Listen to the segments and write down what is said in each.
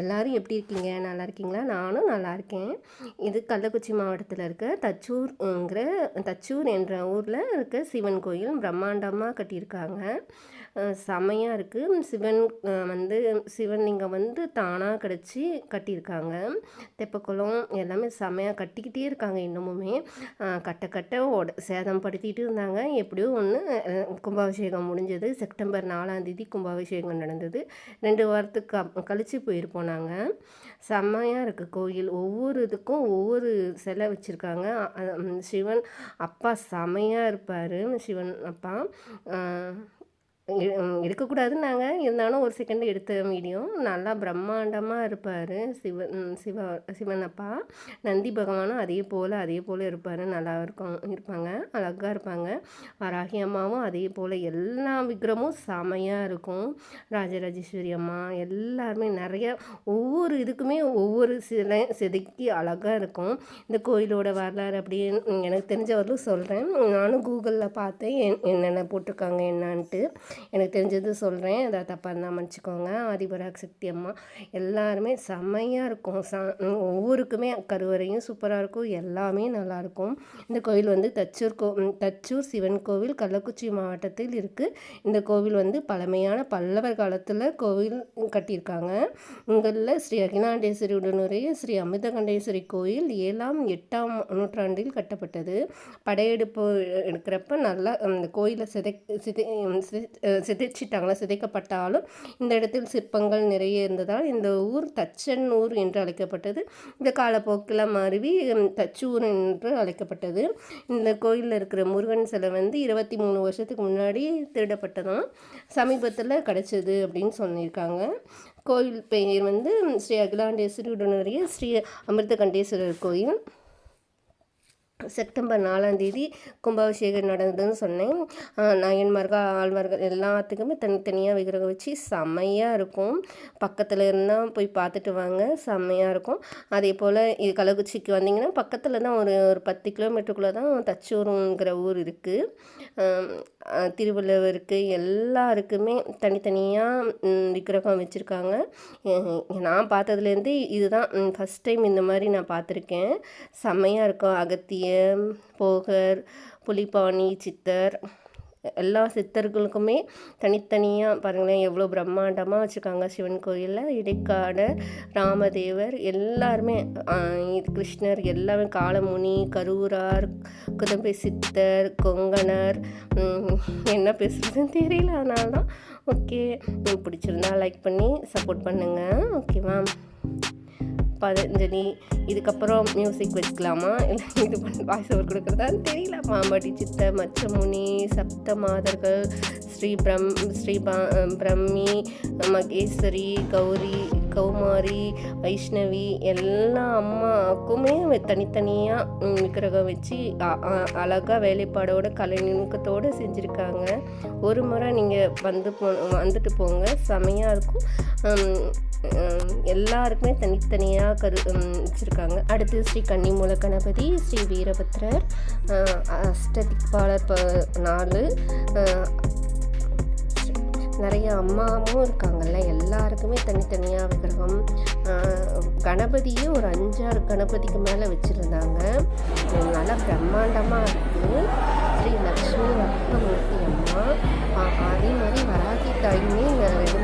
எல்லாரும் எப்படி இருக்கீங்க? நல்லா இருக்கீங்களா? நானும் நல்லா இருக்கேன். இது கள்ளக்குறிச்சி மாவட்டத்தில் இருக்க தச்சூர்ங்கிற தச்சூர் என்ற ஊரில் இருக்க சிவன் கோயில் பிரம்மாண்டமாக கட்டியிருக்காங்க. செமையாக இருக்குது சிவன் வந்து சிவன்லிங்கம் வந்து தானாக கிடச்சி கட்டியிருக்காங்க. தெப்பக்குளம் எல்லாமே செமையாக கட்டிக்கிட்டே இருக்காங்க இன்னமுமே. கட்ட கட்ட ஓட சேதம் படுத்திட்டு இருந்தாங்க. எப்படியோ ஒன்று கும்பாபிஷேகம் முடிஞ்சது. செப்டம்பர் நாலாம் தேதி கும்பாபிஷேகம் நடந்தது. ரெண்டு வாரத்துக்கு கழித்து போயிருப்போம் நாங்கள் செம்மையாக இருக்குது கோயில். ஒவ்வொரு இதுக்கும் ஒவ்வொரு சிலை வச்சுருக்காங்க. சிவன் அப்பா செமையாக இருப்பார் சிவன் அப்பா. இருக்கக்கூடாதுன்னு நாங்கள் இருந்தாலும் ஒரு செகண்ட் எடுத்த வீடியோ நல்லா பிரம்மாண்டமாக இருப்பார். சிவன் சிவ சிவன் அப்பா நந்தி பகவானும் அதே போல் அதே போல் இருப்பார். நல்லா இருக்கும் இருப்பாங்க அழகாக இருப்பாங்க. வராகி அம்மாவும் அதே போல். எல்லா விக்கிரமும் செமையாக இருக்கும். ராஜராஜேஸ்வரி அம்மா எல்லாருமே நிறைய ஒவ்வொரு இதுக்குமே ஒவ்வொரு சிலை செதுக்கி அழகாக இருக்கும். இந்த கோயிலோட வரலாறு அப்படின்னு எனக்கு தெரிஞ்சவர்களும் சொல்கிறேன் நானும் கூகுளில் பார்த்தேன். என்- என்னென்ன போட்டிருக்காங்க என்னான்ட்டு. எனக்கு தெரிஞ்சது சொல்கிறேன் அதை தப்பாக இருந்தால் மன்னிச்சிக்கோங்க. ஆதிபராக சக்தி அம்மா. எல்லாருமே செம்மையாக இருக்கும். ச ஒவ்வொருக்குமே கருவறையும் சூப்பராக இருக்கும். எல்லாமே நல்லாயிருக்கும் இந்த கோவில் வந்து தச்சூர் கோ தச்சூர் சிவன் கோவில் கள்ளக்குறிச்சி மாவட்டத்தில் இருக்குது இந்த கோவில் வந்து பழமையான பல்லவர் காலத்தில் கோவில் கட்டியிருக்காங்க. உங்களில் ஸ்ரீ அகிலாண்டேஸ்வரி உடனுடைய ஸ்ரீ அமிர்தகண்டேஸ்வரி கோயில் ஏழாம் எட்டாம் நூற்றாண்டில் கட்டப்பட்டது. படையெடுப்பு எடுக்கிறப்ப நல்லா அந்த கோயிலை சிதை சிதை சிதைச்சிட்டாங்களா சிதைக்கப்பட்டாலும் இந்த இடத்தில் சிற்பங்கள் நிறைய இருந்ததால் இந்த ஊர் தச்சன்னூர் என்று அழைக்கப்பட்டது. இந்த காலப்போக்கில் மாறுவி தச்சூர் என்று அழைக்கப்பட்டது. இந்த கோயிலில் இருக்கிற முருகன் சிலை வந்து இருபத்தி மூணு வருஷத்துக்கு முன்னாடி திருடப்பட்டதாம் சமீபத்தில் கிடச்சிது அப்படின்னு சொல்லியிருக்காங்க. கோயில் பெயர் வந்து ஸ்ரீ அகிலாண்டேஸ்வரி உடனுடைய ஸ்ரீ அமிர்தகண்டேஸ்வரர் கோயில். செப்டம்பர் நாலாம் தேதி கும்பாபிஷேகம் நடந்ததுன்னு சொன்னேன். ஆஹ் நாயன்மார்கள் ஆழ்வார்கள் எல்லாத்துக்குமே தனித்தனியாக விக்கிரகம் வச்சு செம்மையாக இருக்கும். பக்கத்தில் இருந்தால் போய் பார்த்துட்டு வாங்க செம்மையாக இருக்கும். அதே போல் இது கள்ளக்குறிச்சிக்கு வந்தீங்கன்னா பக்கத்தில் தான் ஒரு ஒரு பத்து கிலோமீட்டருக்குள்ளே தான் தச்சூருங்கிற ஊர் இருக்குது திருவள்ளுவருக்கு எல்லாருக்குமே தனித்தனியாக விக்கிரகம் வச்சுருக்காங்க. நான் பார்த்ததுலேருந்து இதுதான் ஃபஸ்ட் டைம் இந்த மாதிரி நான் பார்த்துருக்கேன். செம்மையாக இருக்கும். அகத்திய போகர் புலிப்பாணி சித்தர் எல்லா சித்தர்களுக்குமே தனித்தனியாக பாருங்களேன் எவ்வளோ பிரம்மாண்டமாக வச்சுருக்காங்க சிவன் கோயிலில். இடைக்காடர் ராமதேவர் எல்லாருமே இது கிருஷ்ணர் எல்லாமே காலமுனி கரூரார் குதம்பை சித்தர் கொங்கணர் என்ன பேசுகிறதுன்னு தெரியல அதனால தான் ஓகே பிடிச்சிருந்தா லைக் பண்ணி சப்போர்ட் பண்ணுங்கள் ஓகேவா பதஞ்சலி இதுக்கப்புறம் மியூசிக் வச்சுக்கலாமா? இல்லை இது வாய்ஸ் ஓவர் கொடுக்குறதான்னு தெரியல. மாம்பாட்டி சித்த மச்சமுனி சப்த மாதர்கள் ஸ்ரீ பிரம் ஸ்ரீ பிரம்மி மகேஸ்வரி கௌரி கௌமாரி வைஷ்ணவி எல்லா அம்மாவுக்குமே தனித்தனியாக விக்கிரகம் வச்சு அ- அழகா வேலைப்பாடோட கலை நுணுக்கத்தோடு செஞ்சுருக்காங்க. ஒரு முறை நீங்கள் வந்து போ வந்துட்டு போங்க. செமையாக இருக்கும். எல்லாருக்குமே தனித்தனியாக கரு வச்சுருக்காங்க. அடுத்து ஸ்ரீ கன்னிமூல கணபதி ஸ்ரீ வீரபத்ரர் அஹ், அஷ்டதிக்பாலர் ப நாலு நிறைய அம்மாவும் இருக்காங்கல்ல. எல்லாருக்குமே தனித்தனியாக விக்கிரகம். கணபதியும் கணபதியே ஒரு அஞ்சாறு கணபதிக்கு மேலே வச்சுருந்தாங்க. நல்லா பிரம்மாண்டமாக இருக்குது ஸ்ரீ லக்ஷ்மி ரத்னமூர்த்தி அம்மா. அதே மாதிரி வராகி தாயுமே ரெண்டு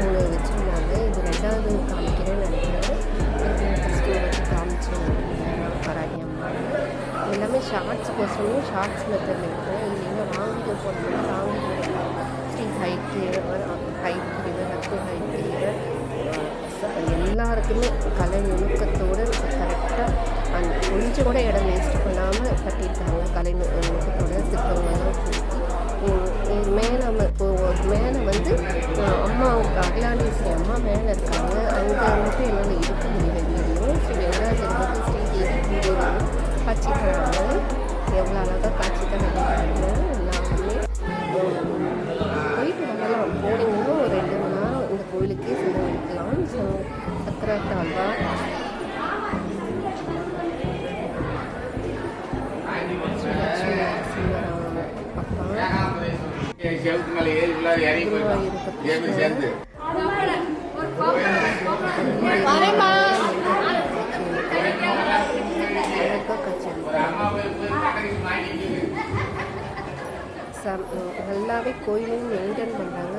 ஷார்ட்ஸ் ஷார்ட்ஸ் மெத்தட் இருக்குது இது எங்கே வாங்கி போட்டோம்னா வாங்கி போடலாம் ஸ்ரீ ஹைக்கிரியவர் ஹைக்கிரியவர் ரத்து ஹைக்கிரியவர் எல்லாருக்குமே கலை நுணுக்கத்தோடு கரெக்டாக அந்த கொஞ்சம் கூட இடம் வேஸ்ட் பண்ணாமல் கட்டியிருக்காங்க. கலை நுணுக்கத்தோட சிற்பங்கள்லாம் கூட்டி மேலே இப்போ மேலே வந்து அஹ், அம்மாவுக்கு அகிலாண்டேஸ்வரி அம்மா மேலே இருக்காங்க. அங்கே வந்துட்டு என்னால் இருக்க முடியல. வீடியோ. ஸ்ரீ வெங்கடாஜலபதி ஸ்ரீதேவி பூதேவி காட்சி எவ்வளோ அழகாக காட்சி எல்லாமே போயிட்டு வரலாம் போனீங்கன்னா ஒரு ரெண்டு மணி நேரம் இந்த கோயிலுக்கே செலவழிக்கலாம் ஸோ சக்கராத்து அல்வா ஸ்ரீலட்சுமி நரசிம்மராம அப்பா செவத்து மேலே ஏறி உள்ளார இறங்கி சேர்ந்து சேர்ந்து வரேம்மா சம் நல்லாவே கோயிலையும் மெயின்டைன் பண்ணுறாங்க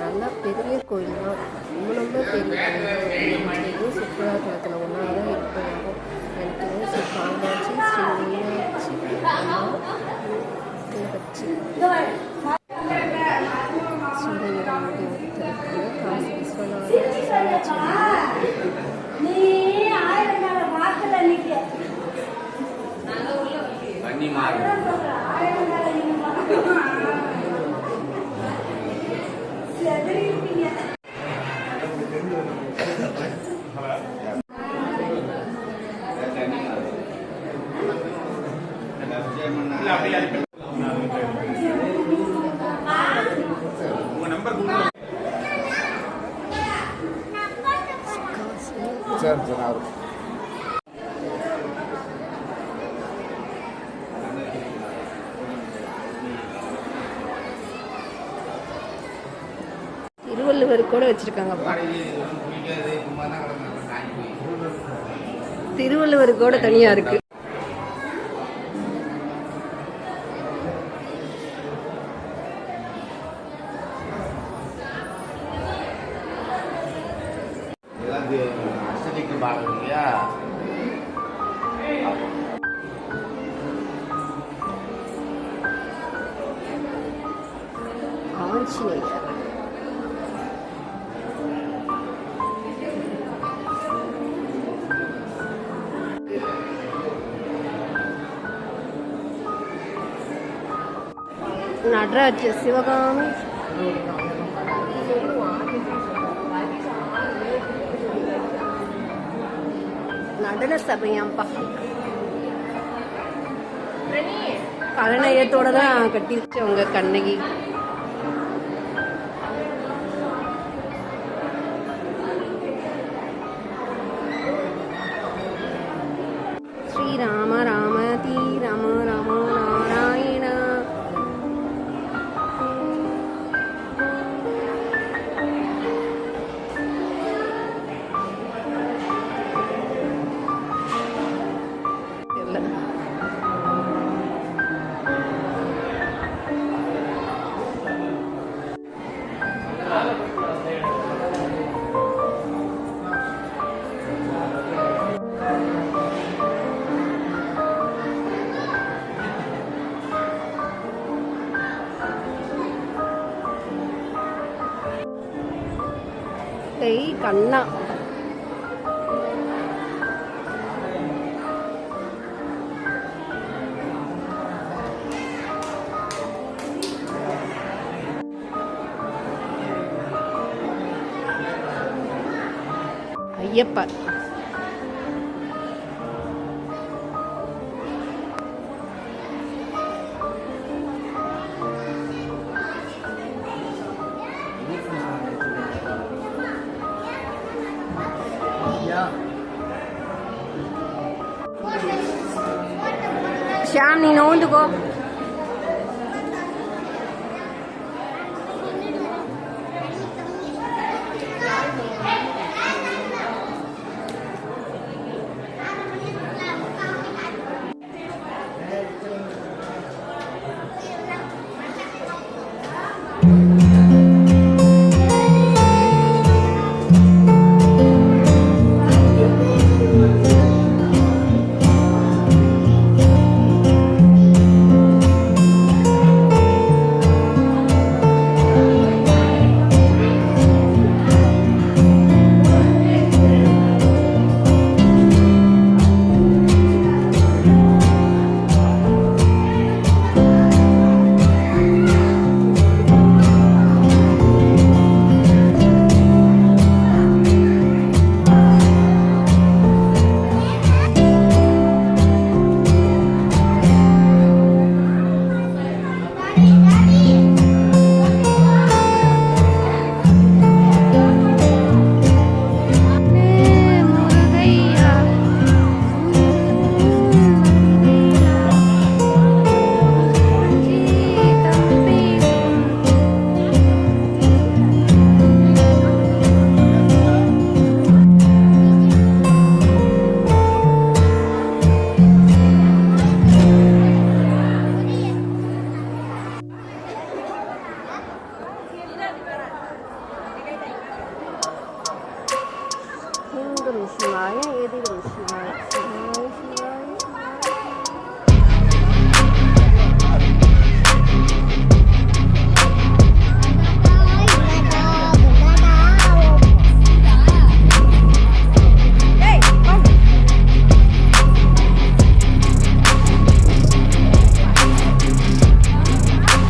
நல்லா பெரிய கோயில் தான். ரொம்ப ரொம்ப பெரிய கோயில் சுற்றுலாத்தலத்தில் ஒன்றாக ஒன்றா தான் இருக்கும் எனக்கு ஸ்ரீ காமாட்சி சரி சரி அவர் திருவள்ளுவர் கூட வச்சுருக்காங்கப்பா திருவள்ளுவர் கூட தனியாக இருக்குது ஆஞ்சநேயர் நடராஜ சிவகாமி. நடன சபையாம்பா கலநயத்தோட தான் கட்டிருச்சவங்க கண்ணகி. 紧啦。一百。algo